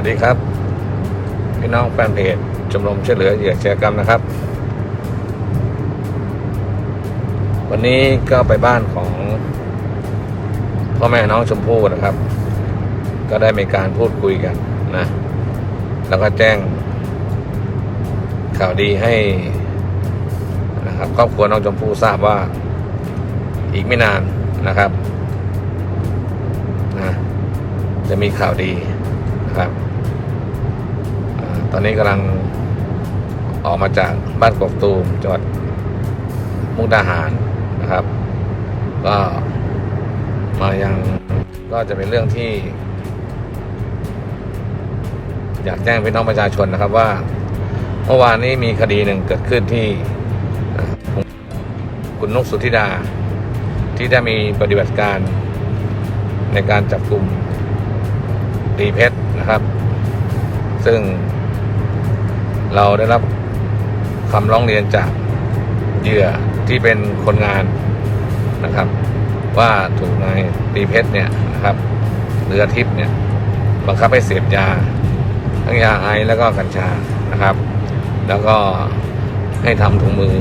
สวัสดีครับ พี่น้องแฟนเพจชมรมช่วยเหลือเหยื่ออาชญากรรมนะครับ วันนี้ก็ไปบ้านของพ่อแม่น้องชมพู่นะครับ ก็ได้มีการพูดคุยกันนะ แล้วก็แจ้ง ข่าวดีให้นะครับครอบครัวน้องชมพู่ทราบว่าอีกไม่นานนะครับนะจะมีข่าวดีนะครับ ตอนนี้กำลังออกมาจากบ้านกกตูมจังหวัดมุกดาหารนะครับ ก็มายังก็จะเป็นเรื่องที่ อยากแจ้งพี่น้องประชาชนนะครับว่าเมื่อวานนี้มีคดีหนึ่งเกิดขึ้นที่คุณนกสุธิดา ที่ได้มีปฏิบัติการในการจับกลุ่มตีเพชรนะครับ ซึ่ง เราได้รับคำร้องเรียนจากเหยื่อที่เป็นคนงานนะครับ ว่าถูกนายตีเพชรเนี่ยนะครับเรือทิพย์เนี่ยบังคับให้เสพยาทั้งยาไอแล้วก็กัญชานะครับ แล้วก็ให้ทำถุงมือ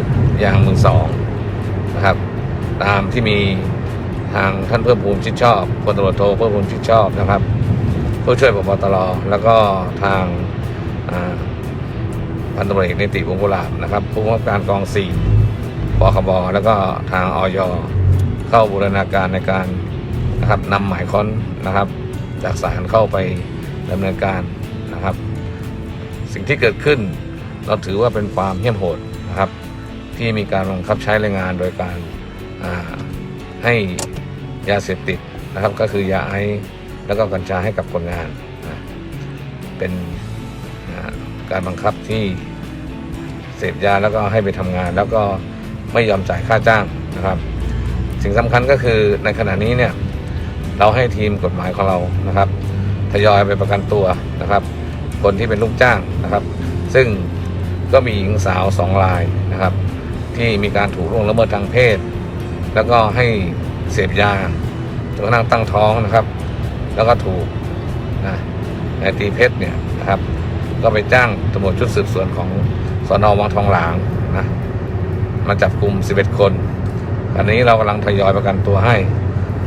ยางมือสองนะครับ ตามที่มีทางท่านเพิ่มพูนชิดชอบพลตำรวจโทเพิ่มพูนชิดชอบนะครับผู้ช่วยปปตรแล้วก็ทางอ่า พันตำรวจเอกนิติวงกุลาบนะครับผู้บังคับการกองสี่ปคบแล้วก็ทางออยเข้าบูรณาการในการนะครับนำหมายค้นนะครับ จากศาลเข้าไปดำเนินการนะครับ สิ่งที่เกิดขึ้นเราถือว่าเป็นความเหี้ยมโหดนะครับ ที่มีการบังคับใช้แรงงานโดยการาให้ยาเสพติดนะครับ ก็คือยาไอซ์แล้วก็กัญชาให้กับคนงานนะเป็นการบังคับที่ เสพยาแล้วก็ให้ไปทำงาน แล้วก็ไม่ยอมจ่ายค่าจ้างนะครับ สิ่งสำคัญก็คือในขณะนี้เนี่ยเราให้ทีมกฎหมายของเรานะครับทยอยไปประกันตัวนะครับ คนที่เป็นลูกจ้างนะครับ ซึ่งก็มีหญิงสาวสองรายนะครับ ที่มีการถูกล่วงละเมิดทางเพศ แล้วก็ให้เสพยาจนกระทั่งตั้งท้องนะครับ แล้วก็ถูกนะนายตีเพชรเนี่ยนะครับ ก็ไปจ้างตำรวจชุดสืบสวนของ สอนอวังทองหลางนะมาจับกลุ่ม 11 คนอันนี้เรากำลังทยอยประกันตัวให้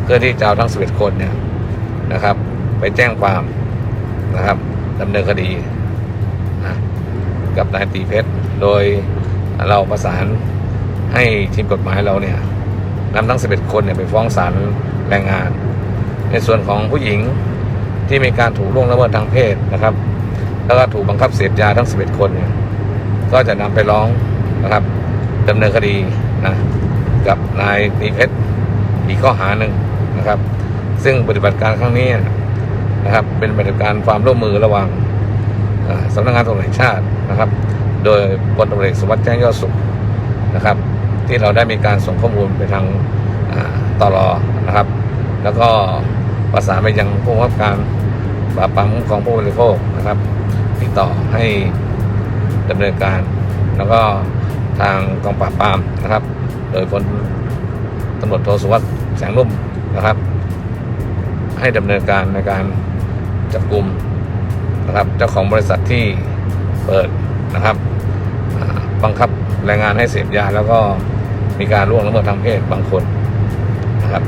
เพื่อที่จะเอาทั้ง 11 คนเนี่ยนะครับ ไปแจ้งความนะครับดำเนินคดีนะกับนายตีเพชร โดยเราประสานให้ทีมกฎหมายเราเนี่ยนำทั้ง 11 คนเนี่ยไปฟ้องศาลแรงงาน ในส่วนของผู้หญิงที่มีการถูกล่วงละเมิดทางเพศนะครับ แล้วก็ถูกบังคับเสพยาทั้ง 11 คนเนี่ย ก็จะนำไปร้องนะครับดำเนินคดีนะกับนายตีเพชรอีกข้อหาหนึ่งนะครับ ซึ่งปฏิบัติการครั้งนี้นะครับ เป็นปฏิบัติการความร่วมมือระหว่างอ่าสำนักงานตำรวจแห่งชาตินะครับ โดยพลตำรวจสุวัสดิ์แจ้งยอดสุขนะครับ ที่เราได้มีการส่งข้อมูลไปทางตลอนะครับ แล้วก็ประสานไปยังผู้บังคับการปราบปรามคุ้มครองผู้บริโภคนะครับ ติดต่อให้ ดำเนินการ แล้วก็ทางกองปราบปรามนะครับ โดยพลตำรวจโทสุวัสดิ์แสงนุ่มนะครับ ให้ดำเนินการในการจับกลุ่มนะครับเจ้าของบริษัทที่เปิดนะครับบังคับแรงงานให้เสพยาแล้วก็มีการล่วงละเมิดทางเพศบางคนนะครับ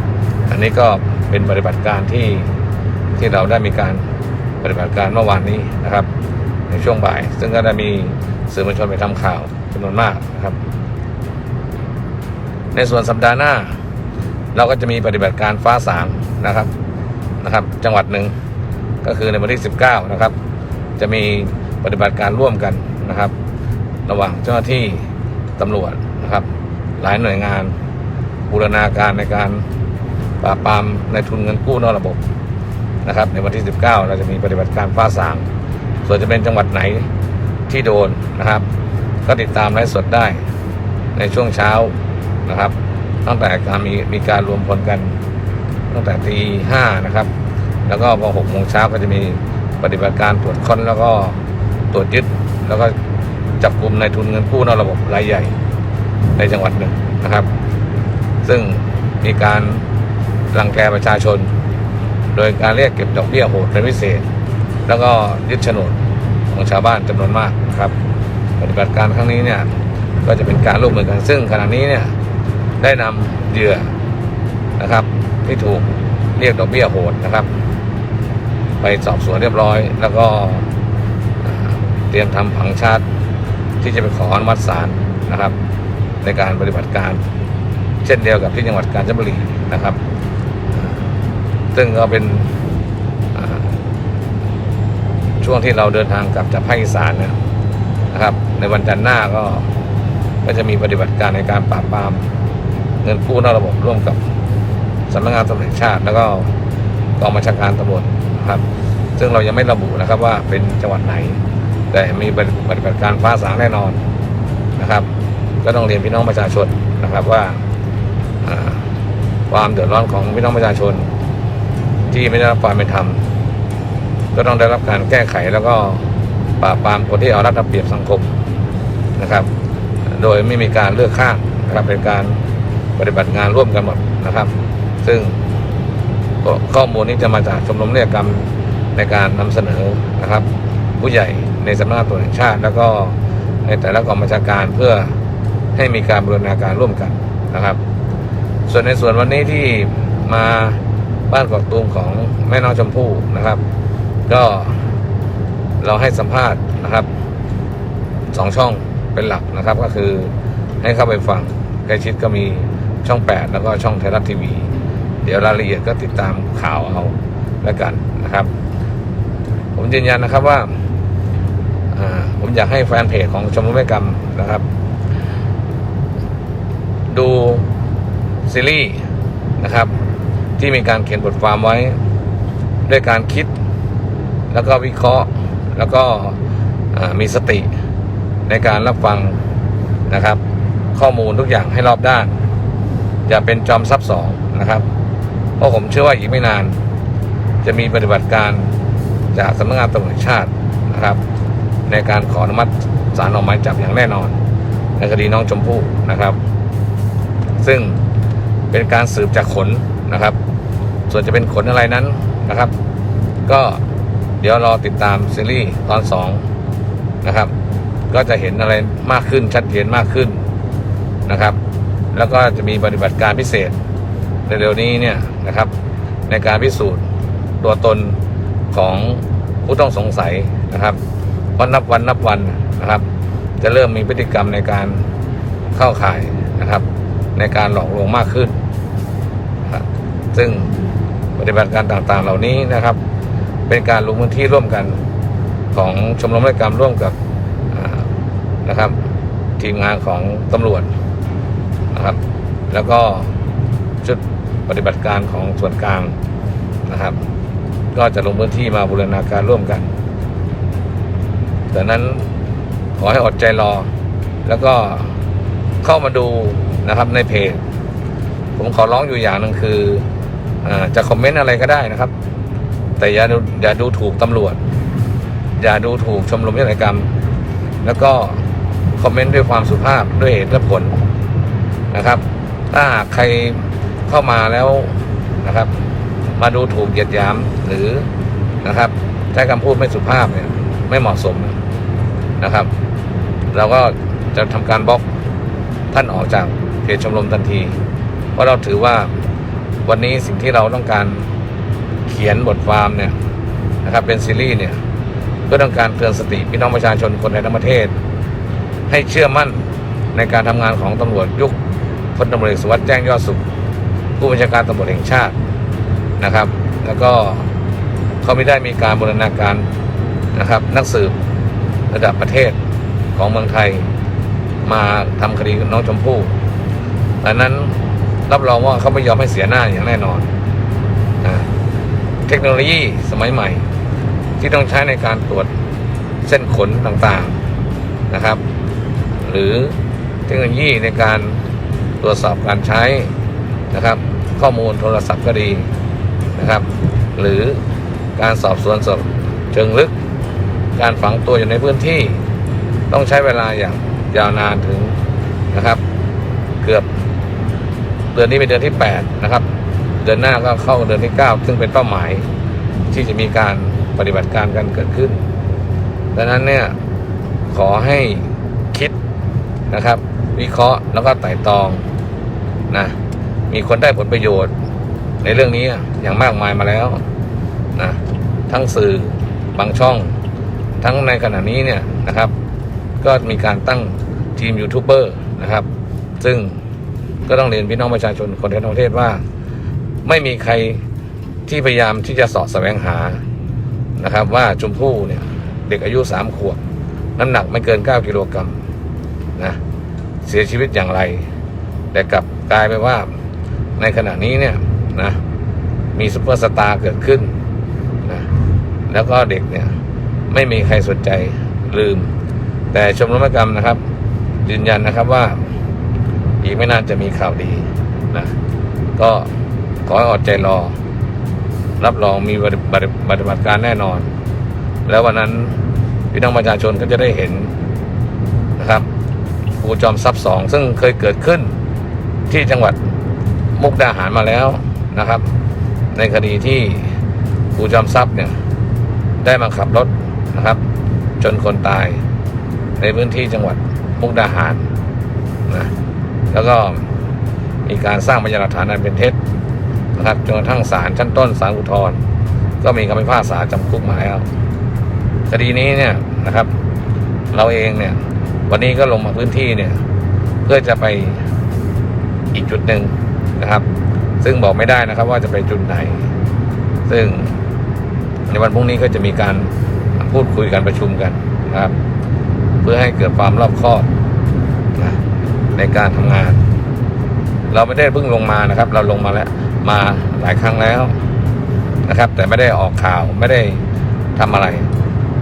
อันนี้ก็เป็นปฏิบัติการที่ที่เราได้มีการปฏิบัติการเมื่อวานนี้นะครับ ในช่วงบ่าย ซึ่งก็ได้มีสื่อมวลชนไปทำข่าวจำนวนมากนะครับ ในส่วนสัปดาห์หน้า เราก็จะมีปฏิบัติการฟ้าสางนะครับนะครับ จังหวัดหนึ่งก็คือในวันที่ 19 นะครับ จะมีปฏิบัติการร่วมกันนะครับ ระหว่างเจ้าหน้าที่ตำรวจนะครับ หลายหน่วยงานบูรณาการในการปราบปรามในทุนเงินกู้นอกระบบนะครับ ในวันที่ 19 เราจะมีปฏิบัติการฟ้าสาง ส่วนจะเป็นจังหวัดไหนที่โดนนะครับ ก็ติดตามไลฟ์สดได้ในช่วงเช้านะครับ ตั้งแต่การมีมีการรวมพลกันตั้งแต่ตีห้านะครับ แล้วก็พอหกโมงเช้าก็จะมีปฏิบัติการตรวจค้นแล้วก็ตรวจยึดแล้วก็จับกลุ่มในทุนเงินกู้นอกระบบรายใหญ่ในจังหวัดหนึ่งนะครับ ซึ่งมีการรังแกประชาชน โดยการเรียกเก็บดอกเบี้ยโหดเป็นพิเศษ แล้วก็ยึดโฉนดของชาวบ้านจำนวนมากครับ ปฏิบัติการครั้งนี้เนี่ยก็จะเป็นการร่วมมือกันซึ่งขณะนี้เนี่ยได้นำเหยื่อนะครับที่ถูกเรียกดอกเบี้ยโหดนะครับ ไปสอบสวนเรียบร้อย แล้วก็เตรียมทำผังชาติที่จะไปขออนุมัติศาลนะครับ ในการปฏิบัติการ เช่นเดียวกับที่จังหวัดกาญจนบุรีนะครับ ซึ่งก็เป็น ช่วงที่เราเดินทางกลับจากภาคอีสานเนยนะครับ ในวันจันทร์หน้าก็ก็จะมีปฏิบัติการในการปราบปรามเงินกู้นอกระบบร่วมกับสำนักงานตำรวจแห่งชาติ แล้วก็กองบัญชาการตำรวจนะครับ ซึ่งเรายังไม่ระบุนะครับว่าเป็นจังหวัดไหน แต่มีปฏิบัติการฟ้าสางแน่นอนนะครับ ก็ต้องเรียนพี่น้องประชาชนนะครับว่าความเดือดร้อนของพี่น้องประชาชน ที่ไม่ได้รับความเป็นธรรม ก็ต้องได้รับการแก้ไขแล้วก็ปราบปรามคนที่เอารัดเอาเปรียบสังคมนะครับ โดยไม่มีการเลือกข้างนะครับเป็นการปฏิบัติงานร่วมกันหมดนะครับ ซึ่งข้อมูลนี้จะมาจากชมรมนิติกรรมในการนำเสนอนะครับ ผู้ใหญ่ในสำนักตำรวจแห่งชาติ แล้วก็ในแต่ละกองบัญชาการเพื่อให้มีการบูรณาการร่วมกันนะครับ ส่วนในส่วนวันนี้ที่มาบ้านกอกตูมของแม่น้องชมพู่นะครับ ก็เราให้สัมภาษณ์นะครับสองช่องเป็นหลักนะครับ ก็คือให้เข้าไปฟังใกล้ชิดก็มีช่อง 8 แล้วก็ช่องไทยรัฐทีวี เดี๋ยวรายละเอียดก็ติดตามข่าวเอาแล้วกันนะครับ ผมยืนยันนะครับว่าผมอยากให้แฟนเพจของชมรมแม่กรรมนะครับ ดูซีรีส์นะครับ ที่มีการเขียนบทความไว้ ด้วยการคิด แล้วก็วิเคราะห์แล้วก็มีสติในการรับฟังนะครับ ข้อมูลทุกอย่างให้รอบด้าน อย่าเป็นจอมทรัพย์สองนะครับ เพราะผมเชื่อว่าอีกไม่นาน จะมีปฏิบัติการจากสำนักงานตำรวจชาตินะครับ ในการขออนุมัติศาลออกหมายจับอย่างแน่นอน ในคดีน้องชมพู่นะครับ ซึ่งเป็นการสืบจากขนนะครับ ส่วนจะเป็นขนอะไรนั้นนะครับ ก็ เดี๋ยวรอติดตามซีรีส์ตอนสองนะครับ ก็จะเห็นอะไรมากขึ้นชัดเจนมากขึ้นนะครับ แล้วก็จะมีปฏิบัติการพิเศษในเร็วนี้เนี่ยนะครับ ในการพิสูจน์ตัวตนของผู้ต้องสงสัยนะครับวันนับวันนับวันนะครับ จะเริ่มมีพฤติกรรมในการเข้าข่ายนะครับ ในการหลอกลวงมากขึ้น ซึ่งปฏิบัติการต่างๆเหล่านี้นะครับ เป็นการลงพื้นที่ร่วมกันของชมรมนิติกรรร่วมกับนะครับ ทีมงานของตำรวจนะครับ แล้วก็ชุดปฏิบัติการของส่วนกลางนะครับ ก็จะลงพื้นที่มาบูรณาการร่วมกันดังนั้นขอให้อดใจรอ แล้วก็เข้ามาดูนะครับในเพจ ผมขอร้องอยู่อย่างหนึ่งคืออจะคอมเมนต์อะไรก็ได้นะครับ แต่อย่าดูอย่าดูถูกตำรวจ อย่าดูถูกชมรมนิติกรรม แล้วก็คอมเมนต์ด้วยความสุภาพด้วยเหตุและผลนะครับ ถ้าหากใครเข้ามาแล้วนะครับ มาดูถูกเหยียดหยามหรือนะครับใช้คำพูดไม่สุภาพเนี่ยไม่เหมาะสมนะครับ เราก็จะทำการบล็อกท่านออกจากเพจชมรมทันที เพราะเราถือว่าวันนี้สิ่งที่เราต้องการ ขียนบทความเนี่ยนะครับเป็นซีรีส์เนี่ยเพื่อต้องการเตือนสติพี่น้องประชาชนคนในทั้งประเทศ ให้เชื่อมั่นในการทำงานของตำรวจยุคพลตำรวจเอกสุวัสดิ์แจ้งยอดสุข ผู้บัญชาการตำรวจแห่งชาตินะครับ แล้วก็เขาไม่ได้มีการบูรณาการนะครับ นักสืบระดับประเทศของเมืองไทย มาทำคดีน้องชมพู่ดังนั้นรับรองว่าเขาไม่ยอมให้เสียหน้าอย่างแน่นอน ทคโนโลยีสมัยใหม่ ที่ต้องใช้ในการตรวจเส้นขนต่างๆนะครับ หรือเทคโนโลยีในการตรวจสอบการใช้นะครับ ข้อมูลโทรศัพท์ก็ดีนะครับ หรือการสอบสวนสอบเชิงลึก การฝังตัวอยู่ในพื้นที่ ต้องใช้เวลาอย่างยาวนานถึงนะครับ เกือบเดือนนี้เป็นเดือนที่ 8 นะครับ เดือนหน้าก็เข้าเดือนที่ 9 ซึ่งเป็นเป้าหมายที่จะมีการปฏิบัติการกันเกิดขึ้น ดังนั้นเนี่ยขอให้คิดนะครับ วิเคราะห์แล้วก็ไต่ตรองนะมีคนได้ผลประโยชน์ ในเรื่องนี้อย่างมากมายมาแล้วนะทั้งสื่อบางช่อง ทั้งในขณะนี้เนี่ยนะครับ ก็มีการตั้งทีมยูทูบเบอร์นะครับ ซึ่งก็ต้องเรียนพี่น้องประชาชนคนทั้งประเทศว่า ไม่มีใครที่พยายามที่จะสาะแสวงหานะครับ ว่าชมพู่เนี่ย เด็กอายุสามขวบน้ำหนักไม่เกิน9กิโลกรัมนะเสียชีวิตอย่างไร แต่กลับกลายไปว่าในขณะนี้เนี่ยนะมีซุปเปอร์สตาร์เกิดขึ้นนะแล้วก็เด็กเนี่ย ไม่มีใครสนใจลืม แต่ชมรมกรรมนะครับ ยืนยันนะครับว่า อีกไม่นานจะมีข่าวดีนะก็ ขอให้อดใจรอ รับรองมีปฏิบัติปฏิบัติการแน่นอน แล้ววันนั้นพี่น้องประชาชนก็จะได้เห็นนะครับภูจอมทรัพย์สองซึ่งเคยเกิดขึ้นที่จังหวัดมุกดาหารมาแล้วนะครับ ในคดีที่ภูจอมทรัพย์เนี่ยได้มาขับรถนะครับ จนคนตายในพื้นที่จังหวัดมุกดาหารนะแล้วก็มีการสร้างพยานหลักฐานอันเป็นเท็จ นะครับจนกระทั่งศาลชั้นต้นศาลอุทธรณ์ก็มีคำพิพากษาจำคุกมาแล้วคดีนี้เนี่ยนะครับ เราเองเนี่ย วันนี้ก็ลงมาพื้นที่เนี่ย เพื่อจะไปอีกจุดหนึ่งนะครับ ซึ่งบอกไม่ได้นะครับ ว่าจะไปจุดไหน ซึ่งในวันพรุ่งนี้ก็จะมีการพูดคุยกันประชุมกันนะครับ เพื่อให้เกิดความรอบคอบนะในการทำงาน เราไม่ได้เพิ่งลงมานะครับ เราลงมาแล้ว มาหลายครั้งแล้วนะครับ แต่ไม่ได้ออกข่าวไม่ได้ทำอะไร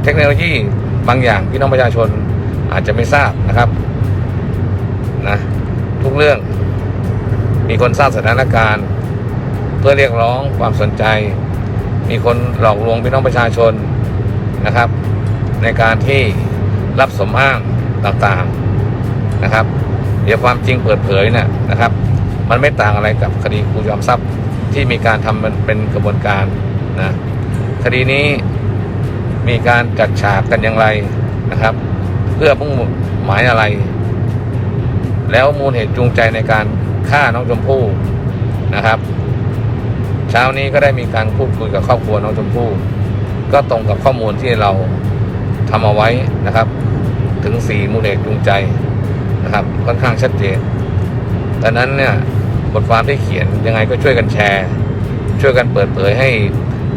เทคโนโลยีบางอย่างพี่น้องประชาชนอาจจะไม่ทราบนะครับนะทุกเรื่องมีคนสร้างสถานการณ์ เพื่อเรียกร้องความสนใจ มีคนหลอกลวงพี่น้องประชาชนนะครับ ในการที่รับสมอ้างต่างๆนะครับ เดี๋ยวความจริงเปิดเผยเนี่ยนะครับ มันไม่ต่างอะไรกับคดีครูยอมทรัพย์ที่มีการทำมันเป็นกระบวนการนะคดีนี้มีการจัดฉากกันอย่างไรนะครับ เพื่อมุ่งหมายอะไร แล้วมูลเหตุจูงใจในการฆ่าน้องชมพู่นะครับ เช้านี้ก็ได้มีการพูดคุยกับครอบครัวน้องชมพู่ก็ตรงกับข้อมูลที่เราทำเอาไว้นะครับ ถึงสี่มูลเหตุจูงใจนะครับค่อนข้างชัดเจน ดังนั้นเนี่ยบทความที่เขียนยังไงก็ช่วยกันแชร์ ช่วยกันเปิดเผยให้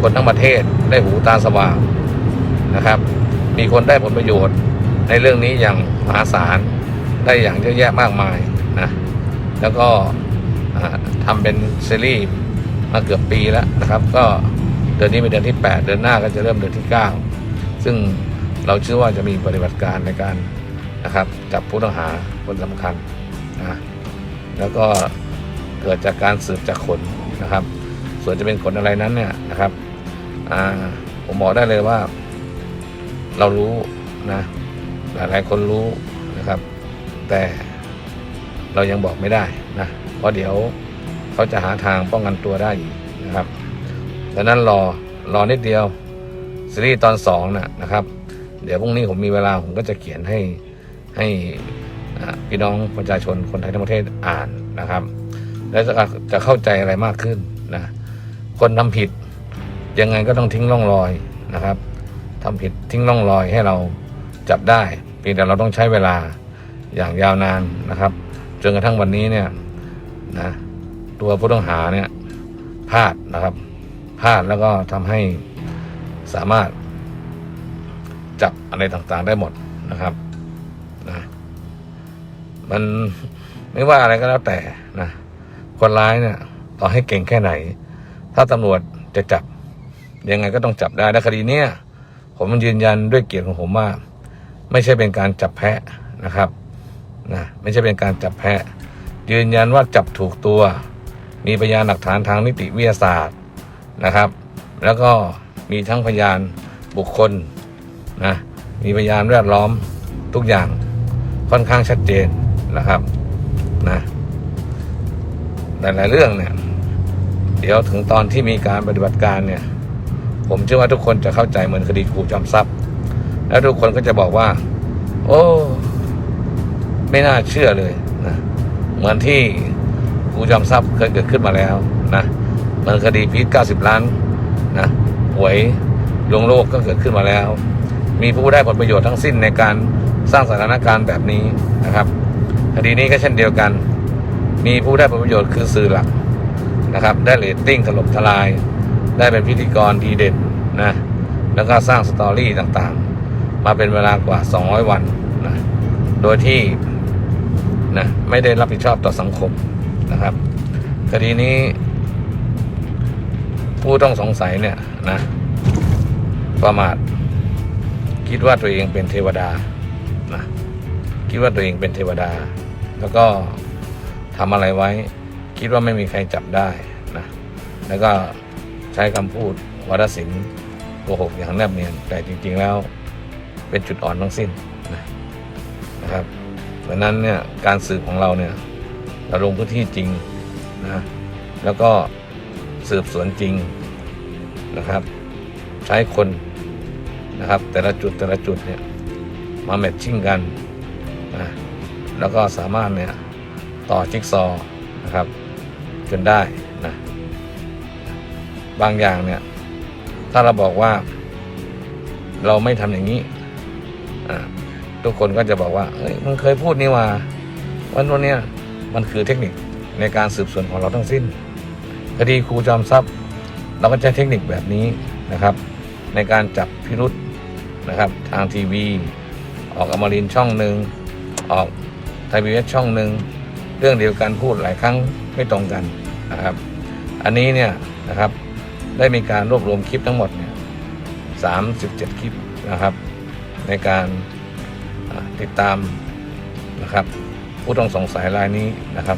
คนทั้งประเทศได้หูตาสว่างนะครับ มีคนได้ผลประโยชน์ในเรื่องนี้อย่างมหาศาลได้อย่างเยอะแยะมากมายนะแล้วก็อ่าทำเป็นซีรีส์มาเกือบปีแล้วนะครับ ก็เดือนนี้เป็นเดือนที่ 8 เดือนหน้าก็จะเริ่มเดือนที่ 9 ซึ่งเราเชื่อว่าจะมีปฏิบัติการในการนะครับจับผู้ต้องหาคนสำคัญนะ แล้วก็เกิดจากการสืบจากคนนะครับ ส่วนจะเป็นผลอะไรนั้นเนี่ยนะครับผมบอกได้เลยว่า เรารู้นะหลายๆคนรู้นะครับ แต่เรายังบอกไม่ได้นะเพราะเดี๋ยวเขาจะหาทางป้องกันตัวได้อีกนะครับดังนั้นรอรอนิดเดียวซีรีส์ตอนสองนะนะครับ เดี๋ยวพรุ่งนี้ผมมีเวลาผมก็จะเขียนให้ให้ พี่น้องประชาชนคนไทยทั้งประเทศอ่านนะครับ แล้วจะจะเข้าใจอะไรมากขึ้นนะคนทำผิดยังไงก็ต้องทิ้งร่องรอยนะครับทำผิดทิ้งร่องรอยให้เราจับได้เพียงแต่เราต้องใช้เวลาอย่างยาวนานนะครับจนกระทั่งวันนี้เนี่ยนะตัวผู้ต้องหาเนี่ยพลาดนะครับพลาดแล้วก็ทำให้สามารถจับอะไรต่างๆได้หมดนะครับนะ มันไม่ว่าอะไรก็แล้วแต่นะคนร้ายเนี่ยต่อให้เก่งแค่ไหน ถ้าตำรวจจะจับ ยังไงก็ต้องจับได้และคดีเนี้ยผมยืนยันด้วยเกียรติของผมว่า ไม่ใช่เป็นการจับแพะนะครับนะไม่ใช่เป็นการจับแพะ ยืนยันว่าจับถูกตัว มีพยานหลักฐานทางนิติวิทยาศาสตร์นะครับ แล้วก็มีทั้งพยานบุคคลนะมีพยานแวดล้อมทุกอย่างค่อนข้างชัดเจน นะครับนะหลายๆเรื่องเนี่ย เดี๋ยวถึงตอนที่มีการปฏิบัติการเนี่ย ผมเชื่อว่าทุกคนจะเข้าใจเหมือนคดีครูจอมทรัพย์ แล้วทุกคนก็จะบอกว่า โอ้ ไม่น่าเชื่อเลยนะเหมือนที่ครูจอมทรัพย์เคยเกิดขึ้นมาแล้วนะเหมือนคดีพีท90ล้านนะหวยลวงโลกก็เกิดขึ้นมาแล้ว มีผู้ได้ผลประโยชน์ทั้งสิ้นในการสร้างสถานการณ์แบบนี้นะครับ คดีนี้ก็เช่นเดียวกัน มีผู้ได้ผลประโยชน์คือสื่อหลักนะครับ ได้เรตติ้งถล่มทลาย ได้เป็นพิธีกรดีเด่นนะแล้วก็สร้างสตอรี่ต่างๆ มาเป็นเวลากว่า 200 วันนะโดยที่นะไม่ได้รับผิดชอบต่อสังคมนะครับ คดีนี้ผู้ต้องสงสัยเนี่ยนะประมาทคิดว่าตัวเองเป็นเทวดานะคิดว่าตัวเองเป็นเทวดา แล้วก็ทำอะไรไว้ คิดว่าไม่มีใครจับได้นะแล้วก็ใช้คำพูดวรศิลป์โกหกอย่างแนบเนียนแต่จริง ๆแล้วเป็นจุดอ่อนทั้งสิ้นนะนะครับดังนั้นเนี่ยการสืบของเราเนี่ยเราลงพื้นที่จริงนะแล้วก็สืบสวนจริงนะครับ ใช้คนนะครับแต่ละจุดแต่ละจุดเนี่ยมาแมทชิ่งกันนะ แล้วก็สามารถเนี่ยต่อจิ๊กซอว์นะครับจนได้นะบางอย่างเนี่ยถ้าเราบอกว่า เราไม่ทำอย่างนี้ทุกคนก็จะบอกว่าเฮ้ยมึงเคยพูดนี่ว่าวันวันเนี้ยมันคือเทคนิคในการสืบสวนของเราทั้งสิ้นคดีครูจอมทรัพย์ เราก็ใช้เทคนิคแบบนี้นะครับ ในการจับพิรุษนะครับ ทางทีวี ออกอมรินช่องหนึ่งออก ไทยพีเอสช่องหนึ่งเรื่องเดียวกันพูดหลายครั้งไม่ตรงกันนะครับ อันนี้เนี่ยนะครับได้มีการรวบรวมคลิปทั้งหมดเนี่ยสามสิบเจ็ดคลิปนะครับ ในการติดตามนะครับผู้ต้องสงสัยรายนี้นะครับ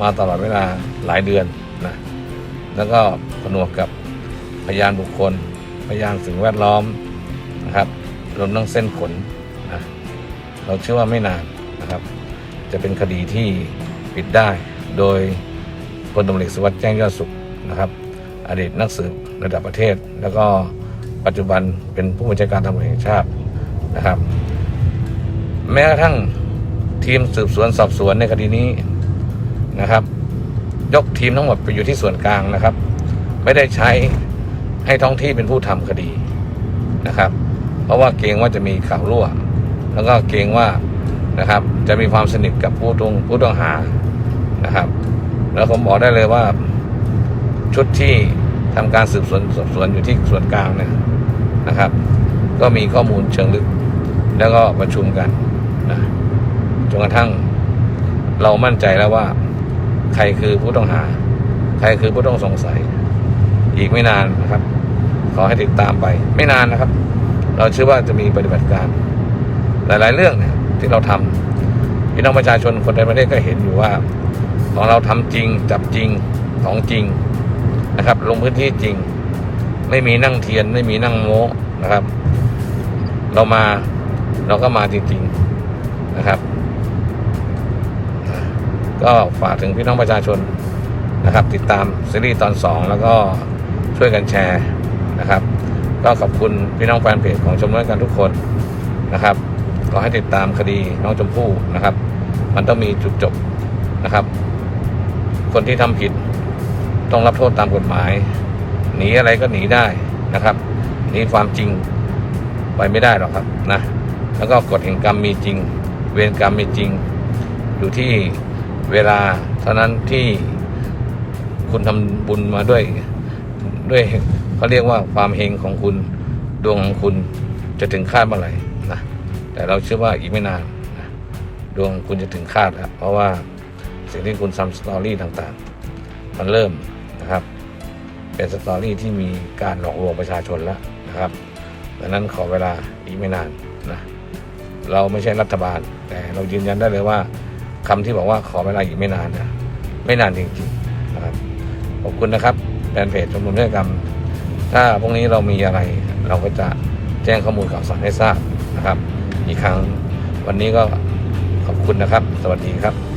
มาตลอดเวลาหลายเดือนนะแล้วก็ผนวกกับพยานบุคคล พยานสิ่งแวดล้อมนะครับรวมทั้งเส้นขนนะเราเชื่อว่าไม่นานนะครับ จะเป็นคดีที่ปิดได้ โดยพลตำรวจเอกสุวัสดิ์แจ้งยอดสุขนะครับอดีตนักสืบระดับประเทศ แล้วก็ปัจจุบันเป็นผู้บัญชาการตำรวจแห่งชาตินะครับ แม้กระทั่งทีมสืบสวนสอบสวนในคดีนี้นะครับ ยกทีมทั้งหมดไปอยู่ที่ส่วนกลางนะครับ ไม่ได้ใช้ให้ท้องที่เป็นผู้ทำคดีนะครับ เพราะว่าเกรงว่าจะมีข่าวรั่ว แล้วก็เกรงว่า นะครับ จะมีความสนิทกับผู้ต้องผู้ต้องหานะครับ แล้วผมบอกได้เลยว่าชุดที่ทำการสืบสวนสอบสวนอยู่ที่ส่วนกลางเนี่ยนะครับ ก็มีข้อมูลเชิงลึก แล้วก็ประชุมกันนะจนกระทั่งเรามั่นใจแล้วว่า ใครคือผู้ต้องหา ใครคือผู้ต้องสงสัย อีกไม่นานนะครับ ขอให้ติดตามไป ไม่นานนะครับ เราเชื่อว่าจะมีปฏิบัติการ หลาย ๆ เรื่องเนี่ย ที่เราทำพี่น้องประชาชนคนในประเทศก็เห็นอยู่ว่า ของเราทำจริงจับจริงของจริงนะครับ ลงพื้นที่จริง ไม่มีนั่งเทียนไม่มีนั่งโม้นะครับ เรามาเราก็มาจริง ๆนะครับ ก็ฝากถึงพี่น้องประชาชนนะครับ ติดตามซีรีส์ตอน 2 แล้วก็ช่วยกันแชร์นะครับ ก็ขอบคุณพี่น้องแฟนเพจของชมรมกันทุกคนนะครับ ขอให้ติดตามคดีน้องชมพู่นะครับ มันต้องมีจุดจบนะครับ คนที่ทำผิดต้องรับโทษตามกฎหมาย หนีอะไรก็หนีได้นะครับหนีความจริงไปไม่ได้หรอกครับนะแล้วก็กฎแห่งกรรมมีจริง เวรกรรมมีจริง อยู่ที่เวลาเท่านั้นที่คุณทำบุญมาด้วยด้วยเขาเรียกว่าความเฮงของคุณดวงของคุณจะถึงคาดเมื่อไหร่ แต่เราเชื่อว่าอีกไม่นานนะดวงคุณจะถึงคาดแล้วเพราะว่าสิ่งที่คุณทำสตอรี่ต่างๆ มันเริ่มนะครับ เป็นสตอรี่ที่มีการหลอกลวงประชาชนแล้วนะครับดังนั้นขอเวลาอีกไม่นานนะเราไม่ใช่รัฐบาล แต่เรายืนยันได้เลยว่าคำที่บอกว่าขอเวลาอีกไม่นานนะไม่นานจริงๆนะครับขอบคุณนะครับแฟนเพจชมรมนิติกรรม ถ้าพวกนี้เรามีอะไร เราก็จะแจ้งข้อมูลข่าวสารให้ทราบนะครับ อีกครั้ง วันนี้ก็ขอบคุณนะครับ สวัสดีครับ